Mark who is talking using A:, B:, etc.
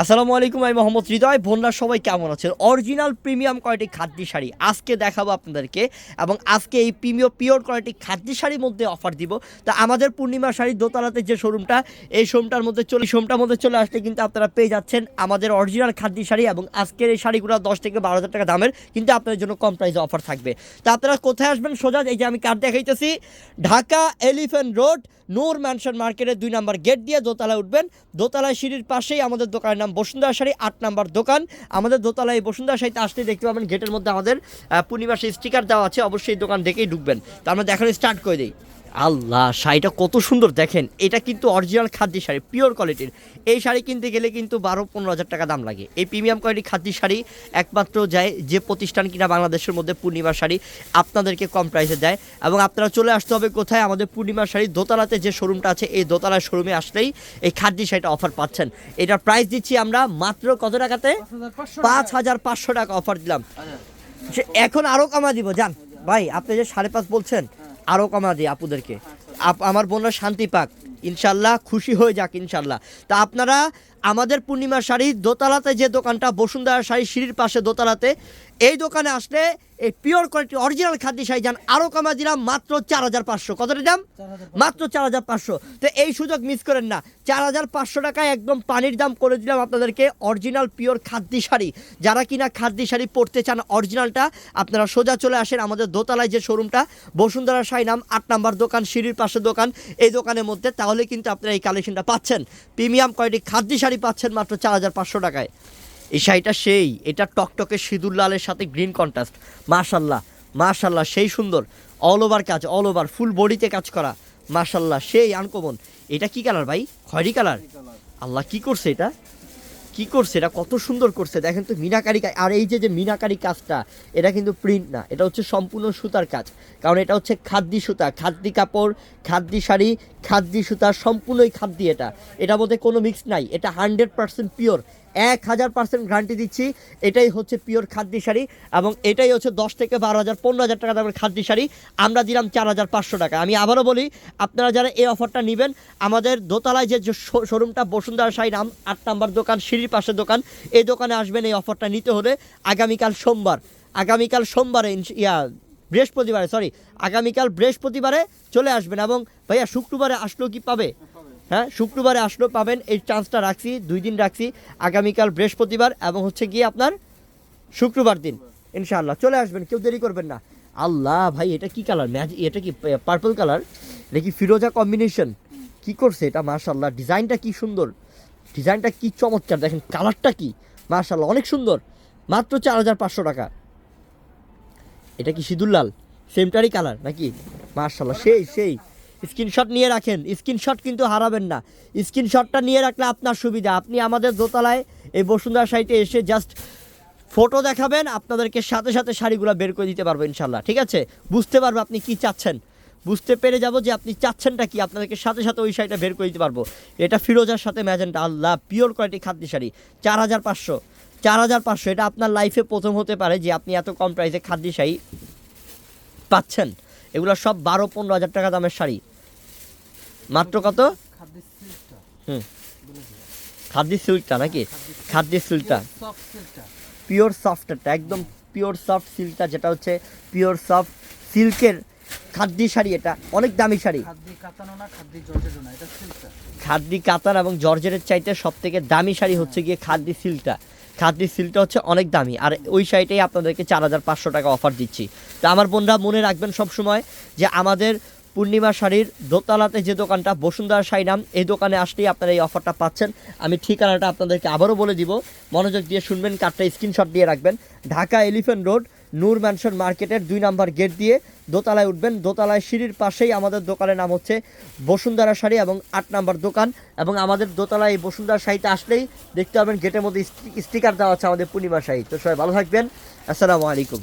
A: আসসালামু আলাইকুম, আমি মোহাম্মদ হৃদয়। বন্যা সবাই কেমন আছেন? Original premium quality khadi sari আজকে দেখাবো আপনাদেরকে এবং আজকে এই প্রিমিয়, পিওর কোয়ালিটি খাদ্যি শাড়ির মধ্যে অফার দিব। তা আমাদের পূর্ণিমা শাড়ি দোতলাতে যে শোরুমটা এই শোরুমটার মধ্যে চলে শোরুমটার মধ্যে চলে আসলে কিন্তু আপনারা পেয়ে যাচ্ছেন আমাদের অরিজিনাল খাদ্যি শাড়ি এবং আজকের এই শাড়িগুলো দশ থেকে বারো হাজার টাকা দামের কিন্তু আপনাদের জন্য কম প্রাইসে অফার থাকবে। তা আপনারা কোথায় আসবেন সোজা, এই যে আমি কার্ড দেখাইতেছি। Dhaka Elephant Road Noor Mansion মার্কেটের দুই নাম্বার গেট দিয়ে দোতলায় উঠবেন। দোতলায় সিঁড়ির পাশেই আমাদের দোকানের নাম বসুন্ধরা শাড়ি আট নাম্বার দোকান। আমাদের দোতলায় বসুন্ধরা শাড়িতে আসতেই দেখতে পাবেন গেটের মধ্যে আমাদের আহ, পূর্ণিমা সেই স্টিকার দেওয়া আছে অবশ্যই দোকান দেখেই ঢুকবেন। তো আমরা দেখানো স্টার্ট করে দিই। আল্লাহ শাড়িটা কত সুন্দর দেখেন। এটা কিন্তু অরিজিনাল খাদ্য শাড়ি পিওর কোয়ালিটির এই শাড়ি কিনতে গেলে কিন্তু বারো পনেরো হাজার টাকা দাম লাগে। এই প্রিমিয়াম কোয়ালিটির খাদ্য শাড়ি একমাত্র যায় যে প্রতিষ্ঠান কিনা বাংলাদেশের মধ্যে পূর্ণিমা শাড়ি আপনাদেরকে কম প্রাইসে দেয়। এবং আপনারা চলে আসতে হবে কোথায়? আমাদের পূর্ণিমা শাড়ি দোতলাতে যে শোরুমটা আছে এই দোতলার শোরুমে আসলেই এই খাদ্য শাড়িটা অফার পাচ্ছেন। এটার প্রাইস দিচ্ছি আমরা মাত্র কত টাকাতে? পাঁচ হাজার পাঁচশো টাকা। অফার দিলাম। সে এখন আরও কমা দিব যান। ভাই আপনি যে সাড়ে পাঁচ বলছেন আরও কমা দিই আপুদেরকে। আপ- আমার বোনরা শান্তি পাক। ইনশাল্লাহ খুশি হয়ে যাক ইনশাল্লাহ। তা আপনারা আমাদের পূর্ণিমা শাড়ি দোতলাতে যে দোকানটা বসুন্ধরা শাড়ি সিঁড়ির পাশে দোতলাতে এই দোকানে আসলে এই পিওর কোয়ালিটি অরিজিনাল খাদ্য শাড়ি যান আরও কমা দিলাম মাত্র চার হাজার পাঁচশো। কতটা দাম? মাত্র চার হাজার পাঁচশো। তো এই সুযোগ মিস করেন না। চার হাজার পাঁচশো টাকায় একদম পানির দাম করে দিলাম আপনাদেরকে অরিজিনাল পিওর খাদ্য শাড়ি। যারা কিনা খাদ্য শাড়ি পরতে চান অরিজিনালটা আপনারা সোজা চলে আসেন আমাদের দোতলায় যে শোরুমটা বসুন্ধরা শাড়ি নাম আট নাম্বার দোকান সিঁড়ির পাশে দোকান এই দোকানের মধ্যে তাহলে কিন্তু আপনারা এই কালেকশনটা পাচ্ছেন। প্রিমিয়াম কোয়ালিটি খাদ্য শাড়ি পাচ্ছেন মাত্র চার হাজার পাঁচশো টাকায়। এই শাড়িটা সেই এটা টকটকে সিঁদুর লালের সাথে গ্রিন কন্ট্রাস্ট মাশাল্লাহ মাশাল্লাহ সেই সুন্দর। অল ওভার কাজ অল ওভার ফুল বডিতে কাজ করা। মাশাল্লাহ সেই আনকমন এটা কি কালার ভাই? খয়রি কালার আল্লাহ কি করছে এটা? কি করছে? এটা কত সুন্দর করছে। দেখেন তো মিনাকারি কাজ আর এই যে যে মিনাকারি কাজটা, এটা কিন্তু প্রিন্ট না। এটা হচ্ছে সম্পূর্ণ সুতার কাজ। কারণ এটা হচ্ছে খাদ্যি সুতা। খাদ্যি কাপড়, খাদ্যি শাড়ি, খাদ্যি সুতা, সম্পূর্ণই খাদ্যি এটা। এটা মধ্যে কোনো মিক্স নাই। এটা হান্ড্রেড পার্সেন্ট পিওর এক হাজার পার্সেন্ট গ্যারান্টি দিচ্ছি। এটাই হচ্ছে পিওর খাদ্যি শাড়ি এবং এটাই হচ্ছে দশ থেকে বারো হাজার, পনেরো হাজার টাকা দামের খাদ্যি শাড়ি। আমরা দিলাম চার হাজার পাঁচশো টাকা। আমি আবারও বলি, আপনারা যারা এই অফারটা নেবেন, আমাদের দোতলায় যে শোরুমটা বসুন্ধরা শাড়ি নাম আট নাম্বার দোকান, সিঁড়ির পাশের দোকান, এই দোকানে আসবেন, এই অফারটা নিতে হলে আগামীকাল সোমবার। আগামীকাল সোমবারে ইয়া, বৃহস্পতিবারে সরি আগামীকাল বৃহস্পতিবারে চলে আসবেন এবং ভাইয়া শুক্রবারে আসলেও কি পাবে? হ্যাঁ শুক্রবারে আসলেও পাবেন এই চান্সটা রাখছি, দুই দিন রাখছি, আগামীকাল বৃহস্পতিবার এবং হচ্ছে গিয়ে আপনার শুক্রবার দিন, ইনশাআল্লাহ। চলে আসবেন, কেউ দেরি করবেন না। আল্লাহ ভাই, এটা কি কালার ম্যাজ এটা কি পার্পল কালার এটা কি ফিরোজা কম্বিনেশন কি করছে এটা? মার্শাল্লাহ ডিজাইনটা কি সুন্দর? ডিজাইনটা কি চমৎকার? দেখেন কালারটা কি? মার্শাল্লাহ অনেক সুন্দর। মাত্র চার হাজার পাঁচশো টাকা। এটা কি সিঁদুর লাল? সেমটারই কালার নাকি? মার্শাল্লাহ সেই সেই। স্ক্রিনশট নিয়ে রাখেন। স্ক্রিনশট কিন্তু হারাবেন না। স্ক্রিনশটটা নিয়ে রাখলে আপনার সুবিধা। আপনি আমাদের দোতলায় এই বসুন্ধরা সাইটে এসে জাস্ট ফটো দেখাবেন। আপনাদেরকে সাথে সাথে শাড়িগুলো বের করে দিতে পারব ইনশাল্লাহ ঠিক আছে? বুঝতে পারব আপনি কি চাচ্ছেন। বুঝতে পেরে যাব যে আপনি চাচ্ছেনটা কি। আপনাদেরকে সাথে সাথে ওই শাড়িটা বের করে দিতে পারব। এটা ফিরোজার সাথে ম্যাজেন্টা। আল্লাহ পিওর কোয়ালিটি খাদ্য শাড়ি। চার হাজার পাঁচশো। চার হাজার পাঁচশো। এটা আপনার লাইফে প্রথম হতে পারে যে আপনি এত কম প্রাইসে খাদ্য শাড়ি পাচ্ছেন। এগুলো সব বারো পনেরো হাজার টাকা দামের শাড়ি। মাত্র কত? হুম। সিল্কটা নাকি? খাদ্য সিল্কটা। পিওর সফটটা একদম পিওর সফট সিল্কটা, যেটা হচ্ছে পিওর সফট সিল্কের খাদ্যি শাড়ি এটা, অনেক দামি শাড়ি। খাদ্যি কাতান এবং জর্জেটের চাইতে সব থেকে দামি শাড়ি হচ্ছে গিয়ে খাদ্যি সিল্কটা। খাদ্যি সিল্কটা হচ্ছে অনেক দামি, আর ওই শাড়িটাই আপনাদেরকে চার হাজার পাঁচশো টাকা অফার দিচ্ছি। তা আমার বোনরা মনে রাখবেন সব সময় যে আমাদের পূর্ণিমা শাড়ির দোতলাতে যে দোকানটা, বসুন্ধরা শাড়ি নাম, এই দোকানে আসলেই আপনারা এই অফারটা পাচ্ছেন। আমি ঠিকানাটা আপনাদেরকে আবারও বলে দিব। মনোযোগ দিয়ে শুনবেন, কার্ডটা স্ক্রিনশট দিয়ে রাখবেন। Dhaka Elephant Road Noor Mansion মার্কেটের দুই নাম্বার গেট দিয়ে দোতলায় উঠবেন। দোতলায় সিঁড়ির পাশেই আমাদের দোকানের নাম হচ্ছে বসুন্ধরা শাড়ি এবং আট নাম্বার দোকান এবং আমাদের দোতলায় এই বসুন্ধরা শাড়িতে আসলেই দেখতে পাবেন গেটের মধ্যে স্টিকার দেওয়া আছে আমাদের পূর্ণিমা শাড়ি। তো সবাই ভালো থাকবেন। আসসালামু আলাইকুম।